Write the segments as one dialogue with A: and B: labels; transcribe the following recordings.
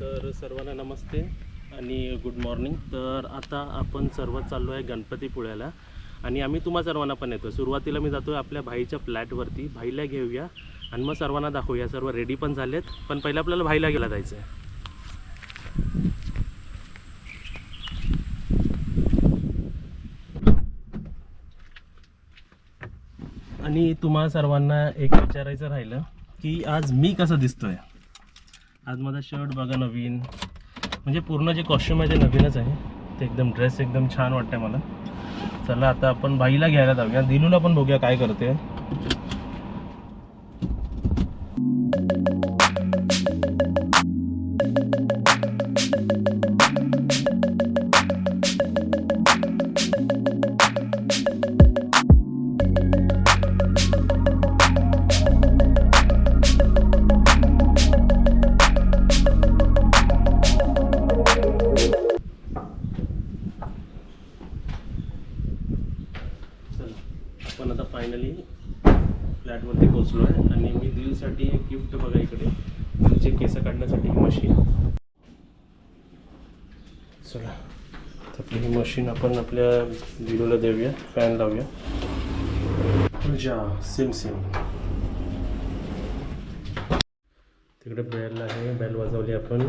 A: तर सर्वांना नमस्ते आणि गुड मॉर्निंग तर आता आपण सर्व चाललो आहे गणपतीपुळ्याला आणि आम्ही तुम्हा सर्वांना पण येतो सुरुवातीला मी जातो आपल्या भाईच्या फ्लॅटवरती. भाईला घेऊया. आणि मग सर्वांना दाखवूया. सर्व रेडी पण झालेत. पण पहिलं आपल्याला भाईला गेला जायचं आहे आणि तुम्हा सर्वांना एक विचारायचं राहिलं की आज मी कसं दिसतोय? आज माझा शर्ट बघा नवीन. म्हणजे पूर्ण जे कॉस्ट्युम आहे ते नवीनच आहे. ते एकदम ड्रेस एकदम छान वाटतंय मला. चला आता आपण बाईला घ्यायला जाऊया. दिलूला पण बघूया काय करते चला. तर आपली ही मशीन आपण आपल्या दिलूला देऊया फॅन लावूया. जा सेम सेम तिकडे बेल आहे बेल वाजवली आपण.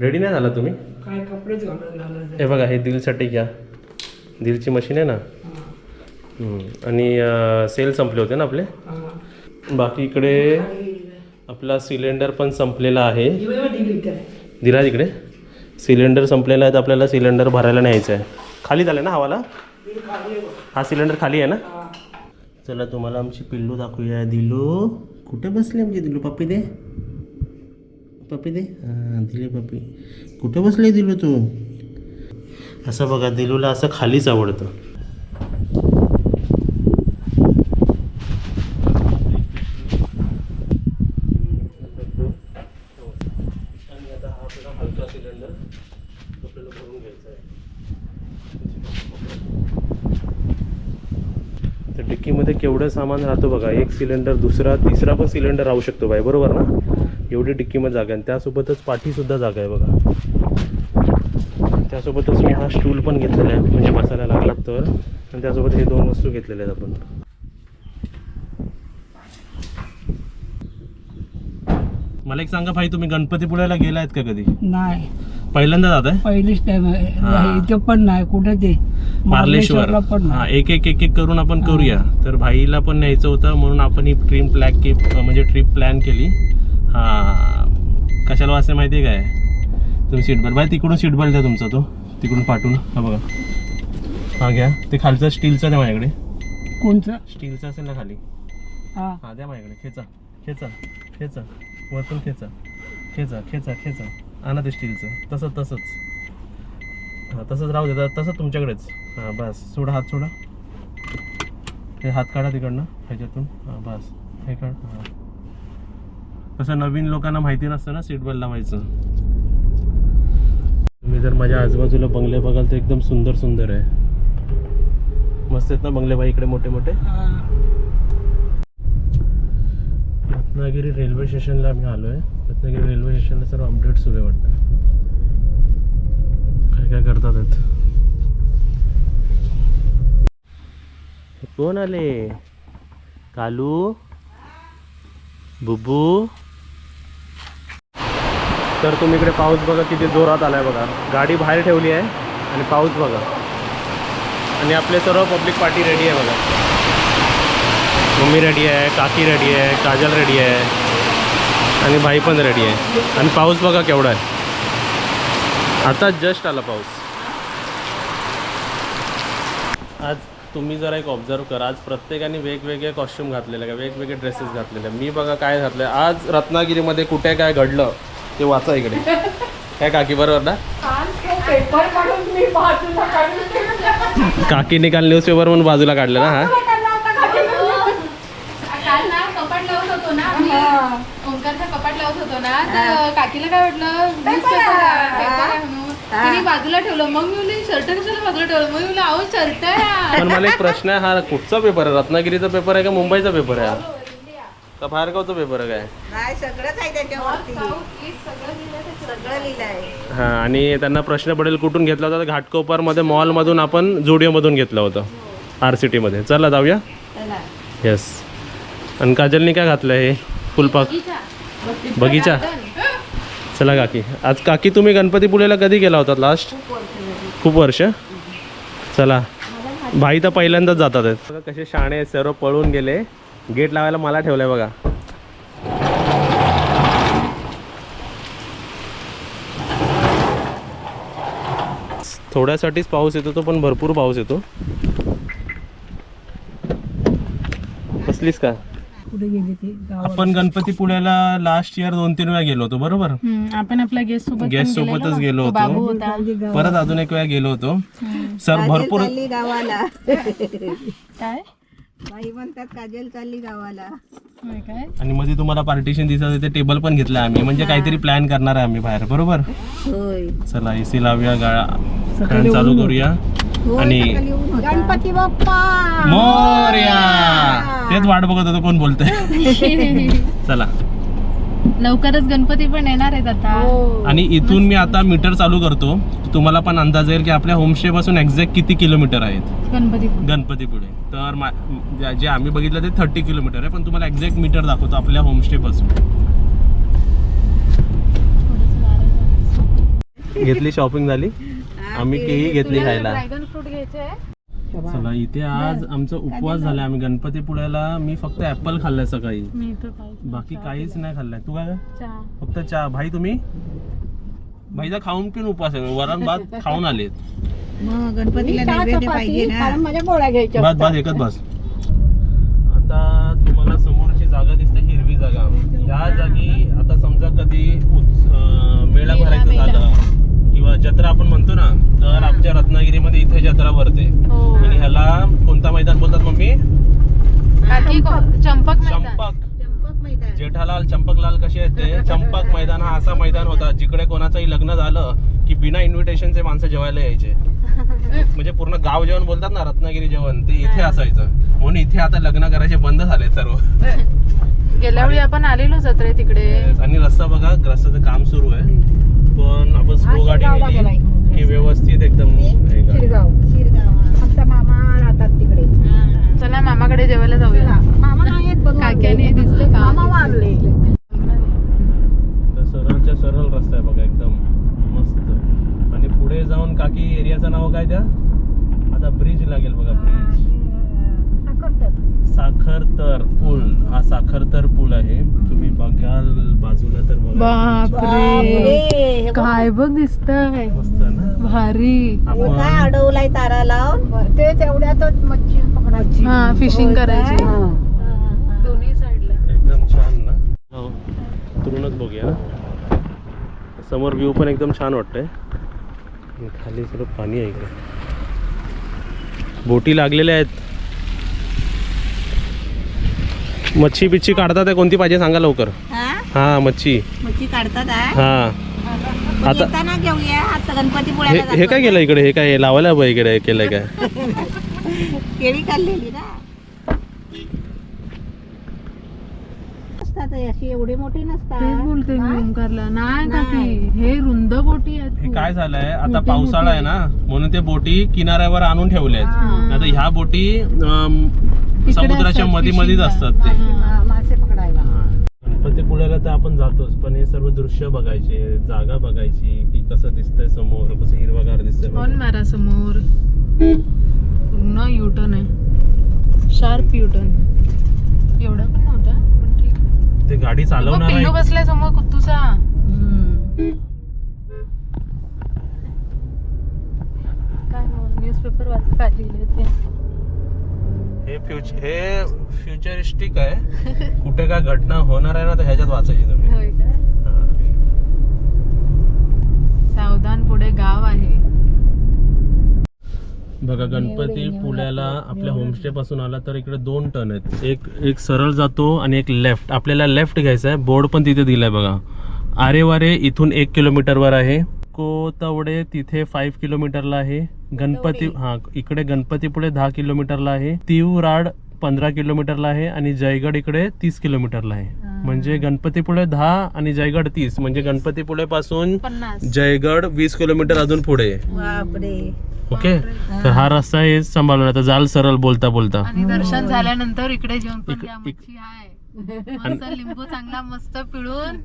A: रेडी नाही झाला तुम्ही?
B: काय कपडेच घालून
A: हे बघा हे दिलसाठी घ्या. दिलची मशीन आहे ना. आणि सेल संपले होते ना आपले? बाकी इकडे आपला सिलेंडर पण संपलेला आहे. दिला तिकडे सिलेंडर संपलेला आहे तर आपल्याला सिलेंडर भरायला न्यायचं आहे. खाली झालं ना हवाला? हा सिलेंडर खाली आहे ना? चला तुम्हाला आमची पिल्लू दाखवूया. दिलू कुठे बसले आमची दिलू? पप्पी दे. पप्पी दे. हां दिले पप्पी. कुठे बसले दिलू तू? असं बघा दिलूला असं खालीच आवडतं आणि आता हा आपला हलका सिलेंडर आपल्याला भरून घ्यायचा आहे तर एवढं सामान राहतो बघा. एक सिलेंडर दुसरा तिसरा पण सिलेंडर राहू शकतो बाई. बरोबर ना? एवढी डिक्कीमध्ये जागा आहे. आणि त्यासोबतच पाठीसुद्धा जागा आहे बघा. त्यासोबतच मी हा स्टूल पण घेतलेला आहे. म्हणजे बसायला लागला तर. आणि त्यासोबत हे दोन वस्तू घेतलेल्या आहेत आपण. मला एक सांगा भाई तुम्ही गणपतीपुळ्याला आहेत का कधी?
B: नाही.
A: पहिल्यांदा जात आहे?
B: पहिलीच टाइम
A: हा.
B: इथं पण नाही कुठे ते?
A: मार्लेश्वर
B: पण
A: हा एक एक एक एक करून आपण करूया. तर भाईला पण न्यायचं होतं म्हणून आपण ही ट्रिप प्लॅन की म्हणजे ट्रिप प्लॅन केली. हा. कशाला वाचते माहिती आहे काय? तुम्ही सीट बेल्ट भाई तिकडून सीट बेल्ट द्या तुमचा तो. तिकडून पाठवून. हा बघा. हा घ्या. ते खालचं स्टीलचं द्या माझ्याकडे.
B: कोणचं?
A: स्टीलचं असेल ना खाली.
B: हा.
A: हा द्या माझ्याकडे. खेचा. खेचा. खेचा. वरतून खेचा. खेचा खेचा खेचा. आणा ते स्टीलचं. तसं तसंच. हां तसंच राहू दे तसं तुमच्याकडेच. हां बस. सोडा हात सोडा. हे हात काढा तिकडनं ह्याच्यातून. हां बस. हे काढ हां. कसं नवीन लोकांना माहिती नसतं ना सीट बेल्ट लावायचं. तुम्ही जर माझ्या आजूबाजूला बंगले बघाल तर एकदम सुंदर सुंदर आहे. मस्त आहेत ना बंगले बाई इकडे मोठे मोठे. रत्नागिरी रेल्वे स्टेशनला आम्ही आलो आहे रत्नागिरी रेल्वे स्टेशनला सर्व अपडेट सुरू आहे वाटतं. काय काय करतात कोण आले? कालू? बुबू तर तुम्ही इकडे पाऊस बघा किती जोरात आलाय बघा. गाडी बाहेर ठेवली आहे आणि पाऊस बघा. आणि आपले सर्व पब्लिक पार्टी रेडी आहे बघा. मम्मी रेडी आहे काकी रेडी आहे काजल रेडी आहे. आणि भाई पण रेडी आहे. आणि पाऊस बघा केवढा आहे. आता जस्ट आला पाऊस. आज तुम्ही जरा एक ऑब्झर्व करा. आज प्रत्येकाने वेगवेगळे कॉस्ट्युम घातलेले का वेगवेगळे ड्रेसेस घातलेले मी बघा काय घातलं आज रत्नागिरीमध्ये कुठे काय घडलं ते वाचा इकडे. काय काकी बरोबर ना? काकीने काल न्यूजपेपर म्हणून बाजूला काढलं ना हा
C: काल ना कपाट लावत होतो ना आम्ही ओंकारचा कपाट लावत होतो ना तर काकीला काय वाटलं? न्यूजपेपर आहे, पेपर आहे म्हणून. तिने बाजूला ठेवलं. मग मी शर्ट कशाला बाजूला ठेवलं? मग मी बोलली अहो शर्ट आहे
A: पण मला एक प्रश्न आहे हा कुठचा पेपर आहे? रत्नागिरीचा पेपर आहे का मुंबईचा पेपर आहे? हा? का बाहेरगावचा पेपर आहे काय?
D: नाही सगळंच आहे त्याच्यावरती. सगळं
A: हां आणि त्यांना प्रश्न पडेल कुठून घेतला होता? तर घाटकोपरमध्ये मॉलमधून आपण जुडिओमधून घेतलं होतं आर सी टीमध्ये. चला जाऊया. येस आणि काजलनी काय घातलं हे? फुलपाक बगीचा? चला काकी. आज काकी तुम्ही गणपतीपुळेला कधी गेला होता लास्ट खूप वर्ष चला. भाई तर पहिल्यांदाच जातात बघा कसे शाणे सर्व पळून गेले. गेट लावायला मला ठेवलंय बघा. थोड्यासाठीच पाऊस येतो तो पण भरपूर पाऊस येतो. बसलीस का?
B: कुठे गेली ती? गावात
A: आपण गणपतीपुळ्याला लास्ट इयर दोन तीन वेळा गेलो होतो बरोबर?
C: आपण आपल्या गेस्ट सोबत
A: गेस्ट सोबतच गेलो होतो.
C: होता.
A: परत अजून एक वेळा गेलो होतो. सर भरपूर
D: गावाला.
C: काय?
D: बाई म्हणतात काजल चालली गावाला.
C: होय काय?
A: आणि मध्ये तुम्हाला पार्टिशन दिसत होते टेबल पण घेतलं आम्ही. म्हणजे काहीतरी प्लॅन करणार आहे आम्ही बाहेर. बरोबर?
D: होय.
A: चला एसी लावूया गाळा फॅन चालू करूया. आणि
D: गणपती बाप्पा!
A: मोर्या! तेच वाट बघत होतो कोण बोलतंय. चला.
C: लवकरच गणपती पण येणार आहेत आता.
A: आणि इथून मी आता मीटर चालू करतो. तुम्हाला पण अंदाज येईल की आपल्या होमस्टे पासून एक्झॅक्ट किती किलोमीटर आहेत?
C: गणपती
A: गणपतीपुळे तर मा- जे- जे आम्ही बघितलं ते थर्टी किलोमीटर आहे. पण तुम्हाला एक्झॅक्ट मीटर दाखवतो आपल्या होमस्टे पासून. घेतली शॉपिंग झाली. आम्ही केही घेतली खायला.
C: ड्रॅगन फ्रूट घ्यायचे आहे.
A: चला इथे आज आमचा उपवास झाला आम्ही गणपतीपुळ्याला मी फक्त ऍपल खाल्लाय सकाळी. बाकी काहीच नाही खाल्लाय. तू काय फक्त चहा. भाई तुम्ही? भाईचा खाऊन पिऊन उपवास आहे. वरण भात खाऊन आलेत.
D: मग गणपतीला नैवेद्य पाहिजे ना.
B: माझ्या गोळ्या घ्यायच्या
A: बस बस एकच बस आता तुम्हाला समोरची जागा दिसते हिरवी जागा. ह्या जागी आता समजा कधी मेळा भरायचं झालं जत्रा आपण म्हणतो ना तर आमच्या रत्नागिरीमध्ये इथे जत्रा भरते.
C: हो.
A: आणि ह्याला कोणता मैदान बोलतात मम्मी?
C: को- चंपक. मैदान.
A: चंपक.
D: चंपक मैदान.
A: जेठालाल चंपकलाल कसे आहेत ते? चंपक मैदान. हा असा मैदान होता जिकडे कोणाचंही लग्न झालं की बिना इन्व्हिटेशनचे माणसं जेवायला यायचे. म्हणजे पूर्ण गाव जेवण बोलतात ना रत्नागिरी जेवण ते इथे असायचं. म्हणून इथे आता लग्न करायचे बंद झाले सर्व.
C: गेल्या वेळी आपण आलेलो जत्रे तिकडे.
A: आणि रस्ता बघा रस्त्याचं काम सुरू आहे. पण आपण स्लो गाडी नेली की व्यवस्थित एकदम.
B: शिरगाव.
D: शिरगाव हा.
B: आमचा मामा राहतात तिकडे.
C: चला मामाकडे जेवायला जाऊया.
B: मामा नाही आहेत पण
C: काक्याने दिसले का?
B: मामा वारले
A: तर सरळच्या सरळ रस्ता आहे बघा एकदम मस्त. आणि पुढे जाऊन काकी एरियाचं नाव काय त्या आता ब्रिज लागेल बघा ब्रिज साखरतर पूल. हा साखरतर पूल आहे. बघाल बाजूला तर
C: बापरे. काय बघ
A: ना?
C: भारी.
D: काय अडवलाय तारा लावून
B: ते तेवढ्यातच मच्छी पकडायची.
C: हा फिशिंग करायची.
B: हा.
C: दोन्ही साईडला.
A: एकदम छान ना? हो तुरूनच बघूया. ना समोर व्ह्यू पण एकदम छान वाटतंय. खाली सर्व पाणी आहे इकडे. बोटी लागलेल्या आहेत. मच्छी बिच्छी काढतात आहे? कोणती पाहिजे सांगा लवकर.
D: हा?
A: हा मच्छी.
D: मच्छी काढतात हा?
A: हा आता- हे हे काय केलं इकडे? हे काय लावायला बघ इकडे? केलंय काय?
D: केळी काढलेली ना. असतात हे अशी एवढी मोठी
C: तेच
D: नसतात
C: बोलते मी ओंकारला. नाही
D: नाही.
C: काकी हे रुंद बोटी
A: हे. काय झालंय? आता पावसाळा आहे ना म्हणून ते बोटी किनाऱ्यावर आणून ठेवल्या आहेत आता ह्या बोटी अम, समुद्राच्या मध्ये मध्येच असतात ते.
C: हा.
B: मासे पकडायला.
A: गणपतीपुळ्याला तर आपण जातोच पण हे सर्व दृश्य बघायचे जागा बघायची की कसं दिसतंय समोर कसं हिरवागार दिसतंय
C: हॉर्न. मारा समोर? पूर्ण युटर्न आहे. शार्प युटर्न एवढा पण नव्हता पण ठीक
A: ते गाडी
C: बघ,
A: चालवणार
C: पिल्लू
A: आहे.
C: बसलाय समोर कुत्तूचा. काय न्यूजपेपर वाचत काय लिहिलंय ते.
A: हे फ्युचर हे फ्युचरिस्टिक आहे. कुठे काय घटना होणार आहे ना तर ह्याच्यात वाचायची तुम्ही.
C: सावधान पुढे गाव आहे.
A: बघा गणपती पुण्याला आपल्या होमस्टे पासून आला तर इकडे दोन टर्न आहेत. एक एक सरळ जातो आणि एक लेफ्ट आपल्याला लेफ्ट घ्यायचा आहे. बोर्ड पण तिथे दिलाय बघा. आरे वारे इथून एक किलोमीटरवर आहे. कोतवडे तिथे फाईव्ह किलोमीटरला आहे. गणपती हा इकडे गणपतीपुळे दहा किलोमीटरला आहे. तिवराड पंधरा किलोमीटरला आहे आणि जयगड इकडे तीस किलोमीटरला आहे. म्हणजे गणपतीपुळे दहा आणि जयगड तीस. म्हणजे गणपतीपुळे पासून जयगड वीस किलोमीटर अजून पुढे. ओके? तर हा रस्ता हे सांभाळून आता जाल सरळ बोलता बोलता.
C: दर्शन झाल्यानंतर इकडे जेवण पण मस्त लिंबू चांगला मस्त पिळून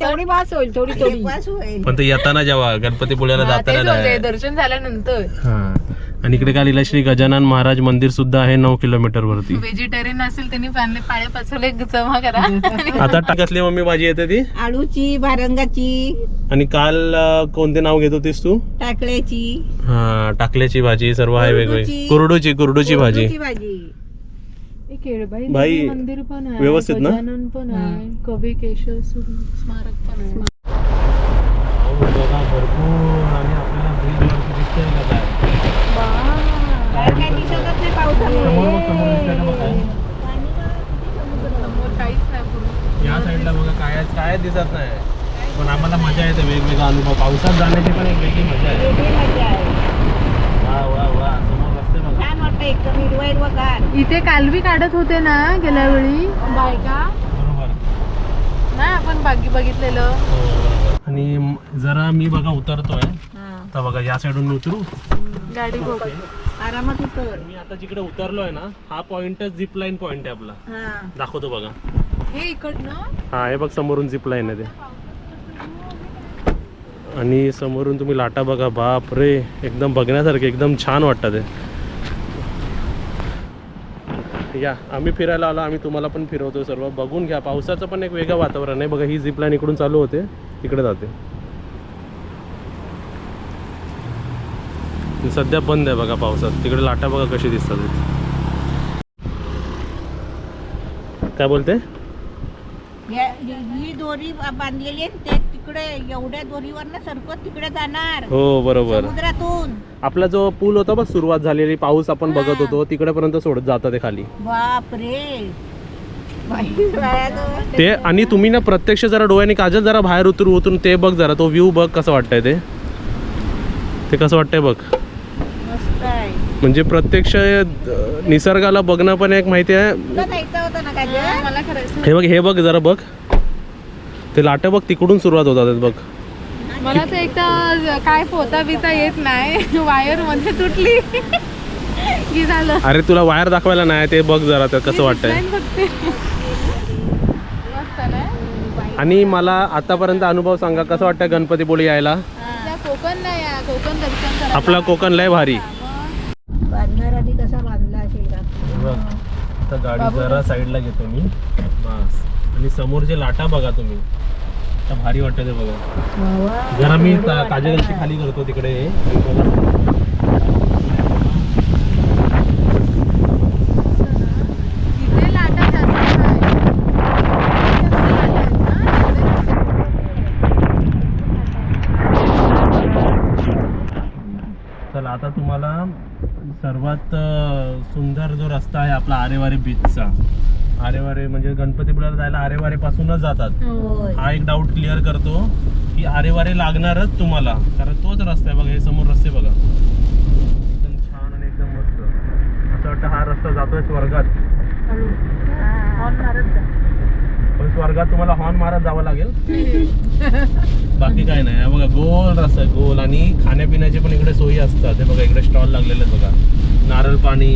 B: तेवढी बास होईल थोडी थोडी.
D: होईल.
A: पण ते येताना जेव्हा गणपतीपुळ्याला
C: हा, तेच
A: जाताना नाही.
C: दर्शन झाल्यानंतर.
A: हा. आणि इकडे काय लिहिलं श्री गजानन महाराज मंदिर सुद्धा आहे नऊ किलोमीटर वरती.
C: व्हेजिटेरियन असेल त्यांनी पाले पाळे पाचवले जमा करा.
A: आता टा- कसली मम्मी भाजी येते ती?
D: आळूची भारंगाची
A: आणि काल अं, कोणते नाव घेत होतीस तू?
D: टाकल्याची.
A: हा टाकल्याची भाजी सर्व आहे वेगवेगळी.
D: कुरडूची.
A: कुरडूची कुरडूची भाजी.
D: कुरडूची भाजी.
C: केळबाई
A: बाई,
C: देवी मंदिर पण आहे
A: व्यवस्थित ना?
C: गजानन पण आहे कवी केशव स्मारक पण आहे
A: भरपूर आणि आपल्याला ब्रिज वरती दिसतंय का काय?
D: काय काय दिसतच नाही पावसामुळे
A: समोर बघ, समोर दिसतंय का बघ काय?
C: समोर काहीच नाही पूर्ण
A: या साईडला बघा काय काय दिसत नाही पण आम्हाला मजा येते वेगवेगळा अनुभव पावसात जाण्याची पण एक वेगळी मजा आहे
D: वेगळी मजा आहे
A: वा वा
D: एकदम हिरवाईर वगार
C: इथे कालवी काढत होते ना गेल्या वेळी. बायका? नाही आपण बागी बघितलेलं.
A: आणि जरा मी बघा उतरतोय. तर बघा या साईडून मी उतरू.
C: गाडी बघ.
D: आरामात उतर.
A: मी आता जिकडे उतरलोय ना हा पॉइंटच झिप लाईन पॉइंट आहे आपला.
D: हा.
A: दाखवतो बघा.
C: हे इकडनं
A: हा हे बघ समोरून झिप लाईन आहे ते. आणि समोरून तुम्ही लाटा बघा. बाप रे एकदम बघण्यासारखे एकदम छान वाटतं ते. या आम्ही फिरायला आलो आम्ही तुम्हाला पण फिरवतो सर्व. बघून घ्या पावसाचं पण एक वेगळं वातावरण आहे. बघा ही झिपलाईन इकडून चालू होते इकडे जाते. सध्या बंद आहे बघा पावसात. तिकडे लाटा बघा कशी दिसतात. काय बोलते?
D: ही दोरी बांधलेली आहे ते तिकडे एवढ्या दोरीवर ना सरकत तिकडे जाणार.
A: हो बरोबर.
D: समुद्रातून.
A: आपला जो पूल होता बघ सुरुवात झालेली पाऊस आपण बघत होतो तिकडेपर्यंत सोडत जातं ते खाली.
D: बाप रे मस्त
A: ते आणि तुम्ही ना प्रत्यक्ष जरा डोळ्याने काजल जरा बाहेर उतरू उतरून ते बघ जरा तो व्ह्यू बघ कसं वाटतंय ते. ते कसं वाटतंय बघ.
D: आहे.
A: म्हणजे प्रत्यक्ष निसर्गाला बघणं पण एक माहिती आहे. हे बघ हे बघ जरा बघ. ते लाटं बघ तिकडून सुरुवात होतात बघ.
C: मला तर एक तर काय पोता बिता येत नाही. वायरमध्ये तुटली. की झालं?
A: अरे तुला वायर दाखवायला नाही ते बघ जरा ते कसं वाटतंय.
C: ना?
A: आणि मला आतापर्यंत अनुभव सांगा कसं वाटतं गणपतीपुळे यायला?
C: कोकण नाही कोकण दर्शन
A: आपला कोकण लय भारी.
D: बांधणार आधी कसा बांधला असेल का?
A: बघ आता गाडी जरा साईडला घेतो मी. बस. आणि समोरचे लाटा बघा तुम्ही भारी वाटतं ते बघा. जरा मी काजगलची खाली करतो तिकडे? चला आता तुम्हाला सर्वात सुंदर जो रस्ता आहे आपला आरेवारे बीचचा आरेवारे म्हणजे गणपतीपुळ्याला जायला आरेवारे पासूनच जातात
C: हो.
A: एक डाऊट क्लिअर करतो की आरेवारे लागणारच तुम्हाला. कारण तोच रस्ता आहे बघा हे समोर रस्ते बघा. एकदम छान आणि एकदम मस्त. असं वाटतं हा रस्ता जातोय स्वर्गात. पण स्वर्गात तुम्हाला हॉर्न मारत जावं लागेल. बाकी काय नाही. बघा गोल रस्ता आहे गोल. आणि खाण्यापिण्याचे पण इकडे सोयी असतात. हे बघा इकडे स्टॉल लागलेले बघा. नारळ पाणी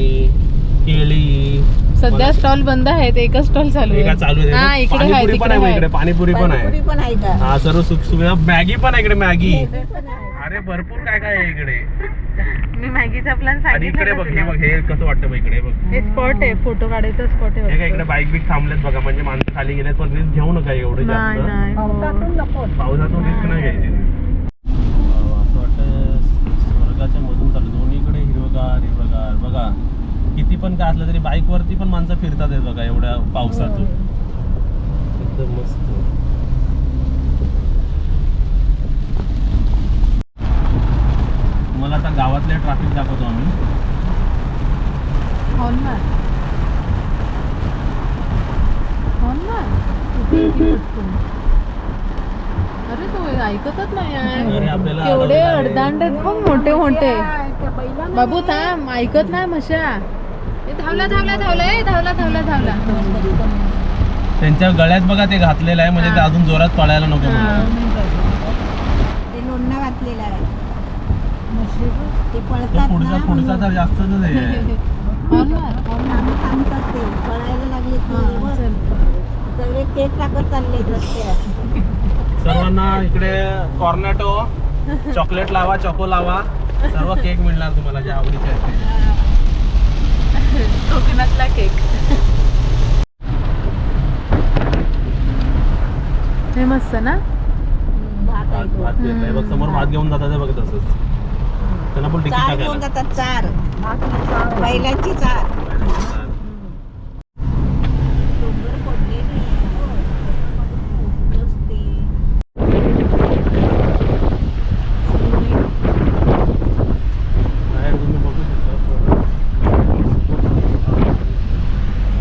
A: केळी
C: सध्या स्टॉल बंद आहेत एकच स्टॉल चालू
A: हे
C: आहे
A: चालू
C: हा,
A: आहे
C: इकडे आहे,
A: पाणीपुरी पण
C: तिकडे
A: आहे. इकडे पाणीपुरी पण आहे.
D: पाणीपुरी पण आहे का
A: हा सर्व सुख सुविधा. मॅगी पण आहे इकडे मॅगी. अरे भरपूर काय काय आहे इकडे.
C: मी मॅगीचा प्लॅन
A: आणि इकडे बघ हे बघ हे कसं वाटतं बघ इकडे बघ.
C: हे स्पॉट आहे फोटो काढायचा स्पॉट
A: हे काय इकडे बाईक बिक थांबलेत बघा म्हणजे माणसं खाली गेलेत पण रिस्क घेऊ नका एवढं जास्त.
C: नाही.
D: पावसातून नको.
A: पावसातून रिस्क नाही घ्यायची. असं वाटतं स्वर्गाच्या मधून चालू दोन्हीकडे हिरवगार हिरवगार. बघा किती पण काय असलं तरी बाईक वरती पण माणसं फिरतात आहेत बघा एवढ्या पावसातून. एकदम मस्त. तुम्हाला आता गावातले ट्रॅफिक दाखवतो आम्ही.
C: अरे तो ऐक ऐकतच नाही
A: आहे.
C: अडदांड आहेत बघ मोठे मोठे. बाबू थांब ऐकत नाही म्हशा ए, धावला धावला धावला ए धावला धावला धावला.
A: त्यांच्या गळ्यात बघा ते घातलेलं आहे म्हणजे ते अजून जोरात पळायला नको म्हणून.
D: ते लोणनं घातलेलं आहे. ते
A: तो
D: पळतात
A: पुढचा
D: ना
A: पुढचा तर जास्तच आहे.
D: आम्ही थांबतात ते पळायला लागले की बघ, सगळे केक टाकत चालले
A: सर्वांना इकडे कॉर्नेटो चॉकलेट लावा चॉको लावा. सर्व केक मिळणार तुम्हाला जे आवडीचे आहेत ते.
C: कोकणातला केक हे मस्त ना.
A: बघ समोर भात घेऊन जातात हे बघ तसंच. त्यांना पण तिकीट
D: चार घेऊन जातात चार. बैलांची चार डोंगर पडलेले रस्ते.
A: बाहेर तुम्ही बघू शकता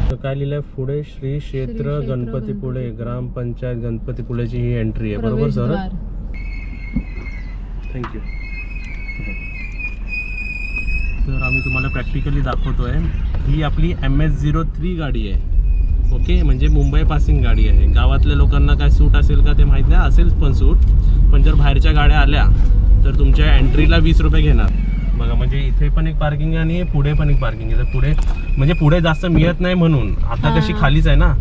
A: तर काय लिहिलंय पुढे श्री क्षेत्र गणपतीपुळे ग्रामपंचायत गणपतीपुळेची ही एंट्री आहे. बरोबर सर. थँक्यू तर आम्ही तुम्हाला प्रॅक्टिकली दाखवतोय. ही आपली एम एस झिरो थ्री गाडी आहे. ओके म्हणजे मुंबई पासिंग गाडी आहे. गावातल्या लोकांना काय सूट असेल का ते माहीत नाही. असेल पण सूट. पण जर बाहेरच्या गाड्या आल्या तर तुमच्या एंट्रीला वीस रुपये घेणार. बघा म्हणजे इथे पण एक पार्किंग आहे आणि पुढे पण एक पार्किंग आहे. तर पुढे म्हणजे पुढे जास्त मिळत नाही म्हणून. आता कशी
C: हा.
A: खालीच आहे ना?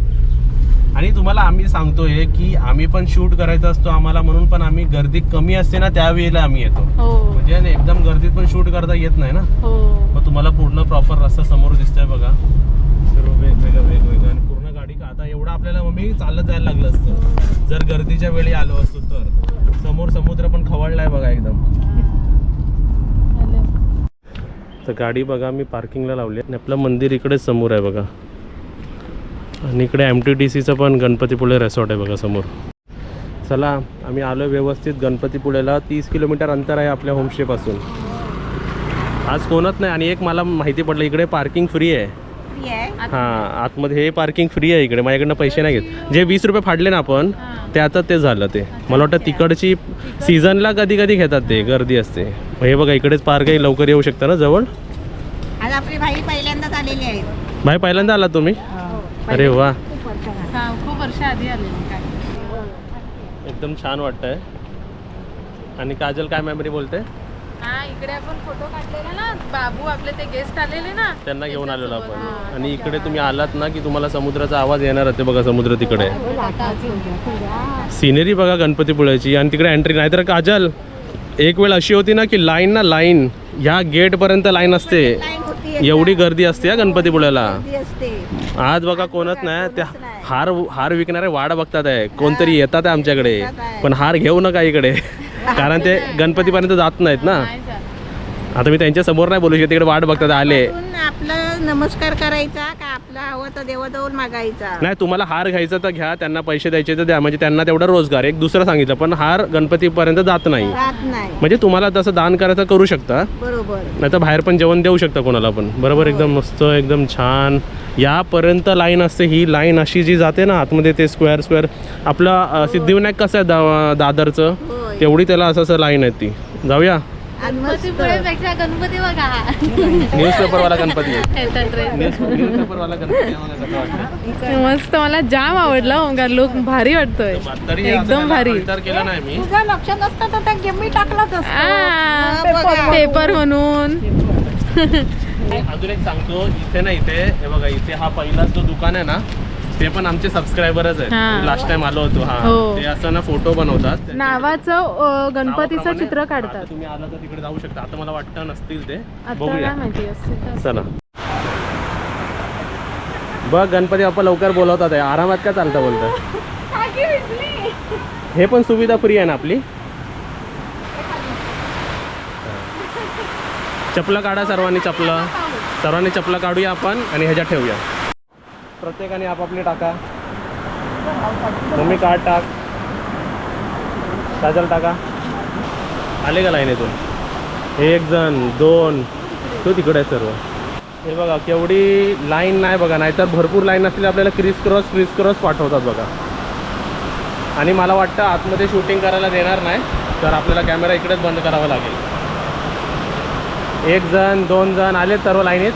A: आणि तुम्हाला आम्ही सांगतोय की आम्ही पण शूट करायचं असतो आम्हाला म्हणून पण आम्ही गर्दी कमी असते ना त्यावेळेला आम्ही येतो.
C: हो.
A: म्हणजे एकदम गर्दीत पण शूट करता येत नाही ना?
C: हो.
A: मग तुम्हाला पूर्ण प्रॉपर रस्ता समोर दिसतोय बघा. सर्व वेगवेगळं वेगवेगळं आणि पूर्ण गाडी का आता एवढं आपल्याला मम्मी चालत जायला लागलं असतं. जर गर्दीच्या वेळी आलो असतो तर. समोर समुद्र पण खवळलाय बघा एकदम. तर गाडी बघा मी पार्किंगला लावली आणि आपलं मंदिर इकडेच समोर आहे बघा. आणि इकडे एम टी डी सीचं पण गणपतीपुळे रेसॉर्ट आहे बघा समोर. चला आम्ही आलो व्यवस्थित गणपतीपुळेला. तीस किलोमीटर अंतर आहे आपल्या होमस्टेपासून. आज कोणत नाही आणि एक मला माहिती पडलं इकडे पार्किंग फ्री आहे.
D: फ्री आहे.
A: हां आतमध्ये हे पार्किंग फ्री आहे इकडे. माझ्याकडनं पैसे नाही घेत. जे वीस रुपये फाडले ना आपण ते आता ते झालं ते. मला वाटतं तिकडची सीझनला कधी कधी घेतात ते गर्दी असते. हे बघा इकडेच पार्क आहे. लवकर येऊ शकता ना जवळ?
D: आज आपली भाई पहिल्यांदाच आलेली आहेत
A: भाई पहिल्यांदा आला तुम्ही? अरे वा.
D: खूप.
C: हा वर्ष आधी काय.
A: एकदम छान वाटतंय. आणि काजल काय मेमरी बोलते
C: हा इकडे आपण फोटो काढलेला ना बाबू आपले ते गेस्ट आलेले ना.
A: त्यांना घेऊन आलेलो आपण. आणि इकडे तुम्ही आलात ना की तुम्हाला समुद्राचा आवाज येणार ते बघा समुद्र तिकडे. सिनेरी बघा गणपतीपुळ्याची आणि तिकडे एंट्री नाही तर काजल एक वेळ अशी होती ना की लाईन ना लाईन ह्या गेटपर्यंत लाईन असते.
D: लाईन होती
A: एवढी गर्दी असते या गणपतीपुळ्याला
D: असते.
A: आज बघा कोणच नाही त्या हार हार विकणारे वाट बघतात आहे. कोणतरी येतात आहे आमच्याकडे. पण हार घेऊ नका इकडे. कारण ते गणपतीपर्यंत जात नाहीत ना. आता मी त्यांच्यासमोर नाही बोलू शकत तिकडे वाट बघतात आले.
D: आपलं नमस्कार करायचा का आपला हवं तर देवाजवळ मागायचा?
A: नाही तुम्हाला हार घ्यायचा तर घ्या त्यांना पैसे द्यायचे तर द्या म्हणजे त्यांना तेवढा रोजगार एक दुसरं सांगितलं पण हार गणपतीपर्यंत जात नाही.
D: राहत नाही.
A: म्हणजे तुम्हाला तसं दान करायचं करू शकता.
D: बरोबर.
A: नाही तर बाहेर पण जेवण देऊ शकता कोणाला पण. बरोबर एकदम मस्त एकदम छान. यापर्यंत लाईन असते ही लाईन अशी जी जाते ना आतमध्ये ते स्क्वेअर स्क्वेअर. आपलं अं, सिद्धिविनायक कसं आहे दा दादरचं?
D: होय
A: तेवढी त्याला असं असं लाईन आहे ती. जाऊया.
C: गणपती बघा.
A: न्यूज न्यूजपेपरवाला गणपती कसं
C: मस्त मला जाम आवडला ओंकार लुक भारी वाटतोय.
A: तरी असं
C: एकदम भारी.
A: विचार केला नाही मी.
D: तुझं लक्ष नसतं तर त्या गेमी टाकलाच
C: आ,
D: असतो बघा.
C: पेपर म्हणून.
A: अजून एक सांगतो इथे ना इथे हे बघा इथे हा पहिलाच जो दुकान आहे ना ते पण आमचे सबस्क्रायबरच
C: हा.
A: आहेत लास्ट टाइम आलो होतो हा.
C: हो.
A: ते असं ना फोटो बनवतात.
C: नावाचं अ, गणपतीचं
A: नावाप्रमाणे
C: चित्र
A: आता
C: काढतात.
A: तुम्ही आला तर तिकडे जाऊ शकता. आता मला वाटतं नसतील ते.
C: आता
A: बघूया.
C: माहिती.
A: चला. बघ गणपती बाप्पा लवकर बोलवतात. आहे आरामात का चालतं बोलतं? हे पण सुविधा फ्री आहे ना आपली? चपला काढा सर्वांनी चपला. सर्वांनी चपला काढूया आपण आणि ह्याच्यात ठेवूया. प्रत्येकाने आपापले टाका. मम्मी कार्ड टाक. काजल टाका. आले का लाईनीतून एक जण दोन. तो तिकडे आहे सर्व. हे बघा केवढी लाईन नाही बघा नाहीतर भरपूर लाईन असलेली आपल्याला क्रिस क्रॉस क्रिस क्रॉस पाठवतात बघा. आणि मला वाटतं आतमध्ये शूटिंग करायला देणार नाही तर आपल्याला कॅमेरा इकडेच बंद करावा लागेल. एक जण दोन जण आले सर्व लाईनीत.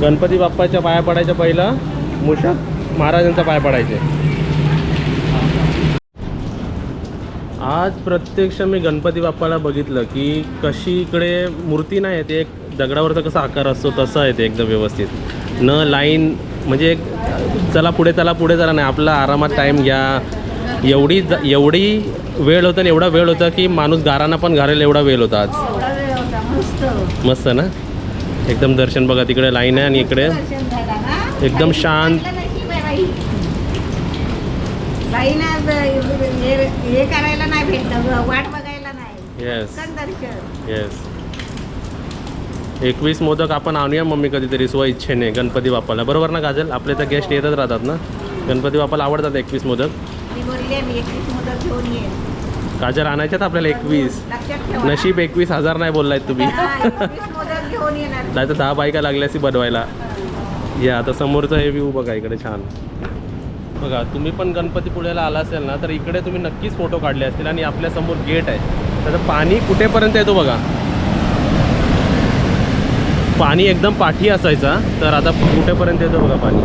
A: गणपती बाप्पाच्या पाया पडायच्या पहिलं मुशक महाराजांचा पाय पडायचे. आज प्रत्यक्ष मी गणपती बाप्पाला बघितलं की कशी इकडे मूर्ती नाही आहे ते एक दगडावरचा कसा आकार असतो तसं आहे ते एकदम व्यवस्थित. न लाईन म्हणजे एक चला पुढे चला पुढे चला नाही आपला आरामात टाईम घ्या. एवढी एवढी वेळ होता आणि एवढा वेळ होता की माणूस गारांना पण घारेल एवढा वेळ होता आज.
D: मस्त
A: ना? एकदम दर्शन बघा तिकडे लाईन आहे आणि इकडे. एकदम शांत. येस येस एकवीस मोदक आपण आणूया मम्मी कधीतरी स्व इच्छेने गणपती बाप्पाला. बरोबर ना काजल? आपले तर गेस्ट येतच राहतात ना. गणपती बाप्पाला आवडतात एकवीस मोदक? काजल आणायच्यात आपल्याला एकवीस. नशीब एकवीस हजार नाही बोललायत तुम्ही. नाही तर दहा बायका लागल्या असती बनवायला. या आता समोरचा हे व्ह्यू बघा इकडे छान. बघा तुम्ही पण गणपतीपुळ्याला आला असेल ना तर इकडे तुम्ही नक्कीच फोटो काढले असतील आणि आपल्यासमोर गेट आहे. त्याचं पाणी कुठेपर्यंत येतो बघा. पाणी एकदम पाठी असायचा तर आता कुठेपर्यंत येतो बघा पाणी.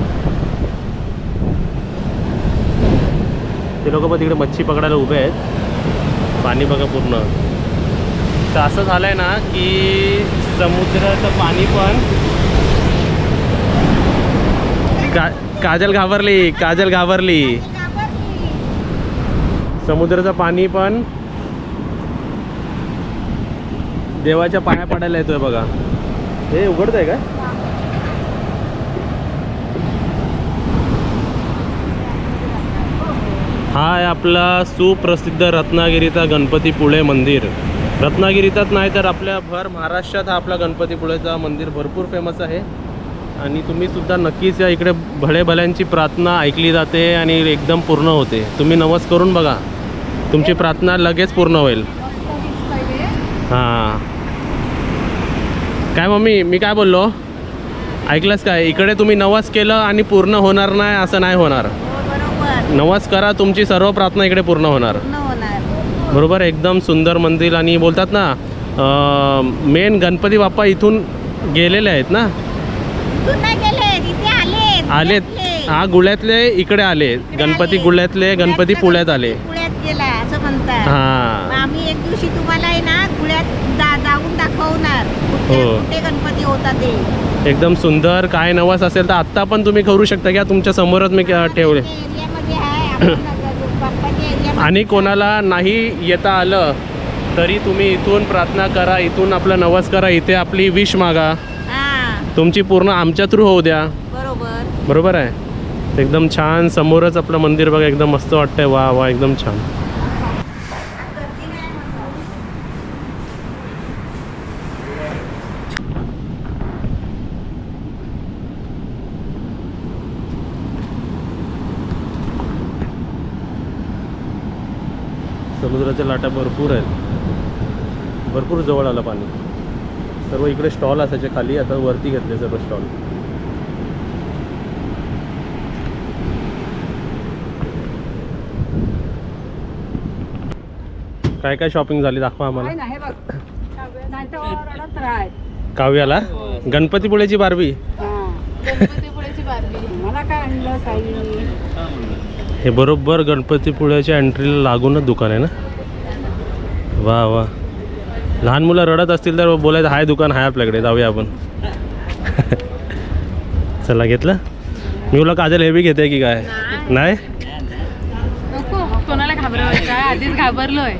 A: ते लोक पण तिकडे मच्छी पकडायला उभे आहेत. पाणी बघा पूर्ण. तर असं झालं आहे ना की समुद्राचं पाणी पण का काजल घाबरली काजल घाबरली. समुद्राचं पाणी पण देवाच्या पाया पडायला येतोय बघा. हे उघडत आहे का हा आहे आपला सुप्रसिद्ध रत्नागिरीचा गणपतीपुळे मंदिर. रत्नागिरीचाच नाही तर आपल्या भर महाराष्ट्रात हा आपला गणपतीपुळेचा मंदिर भरपूर फेमस आहे. आणि तुम्ही सुद्धा नक्कीच या इकडे भलेभल्यांची प्रार्थना ऐकली जाते आणि एकदम पूर्ण होते. तुम्ही नवस करून बघा. तुमची प्रार्थना लगेच पूर्ण होईल. हां. काय मम्मी मी काय बोललो? ऐकलंच काय? इकडे तुम्ही नवस केलं आणि पूर्ण होणार नाही असं नाही होणार. नवस करा तुमची सर्व प्रार्थना इकडे पूर्ण होणार. बरोबर एकदम सुंदर मंदिर आणि बोलतात ना मेन गणपती बाप्पा इथून गेलेले आहेत ना?
D: आले
A: आलेत. हा गुळ्यातले इकडे आले. गणपती गुळ्यातले गणपती पुण्यात आले. हां.
D: आम्ही एक दिवशी तुम्हाला आहे ना पुण्यात जा जाऊन दाखवणार. कुठे
A: हो.
D: कुठे गणपती होता ते.
A: एकदम सुंदर काय नवस असेल तर आत्ता पण तुम्ही करू शकता. की तुमच्या समोरच मी ठेवले
D: एरियामध्ये आहे आपण बाप्पाच्या एरियामध्ये
A: आणि कोणाला नाही येता आलं तरी तुम्ही इथून प्रार्थना करा इथून आपला नवस करा इथे आपली विश मागा. तुमची पूर्ण आमच्या थ्रू होऊ द्या.
D: बरोबर.
A: बरोबर आहे. एकदम छान समोरच आपलं मंदिर बघा एकदम मस्त वाटतंय. वा वा एकदम छान. समुद्राच्या लाटा भरपूर आहेत. भरपूर जवळ आलं पाणी. सर्व इकडे स्टॉल असायचे खाली आता वरती घेतले सर्व स्टॉल. काय काय शॉपिंग झाली दाखवा आम्हाला.
B: नाही बघ. नाही तर रडत राहाय.
A: काव्याला? गणपतीपुळेची बारबी? हे. बरोबर गणपतीपुळ्याच्या एंट्रीला लागूनच दुकान आहे ना? वा वा. लहान मुलं रडत असतील तर बोलायचं हाय दुकान आहे आपल्याकडे जाऊया आपण. चला घेतलं? मी बोला काजल हे बी घेते की काय? नाही.
C: नको कोणाला घाबरवायचं काय आधीच घाबरलोय.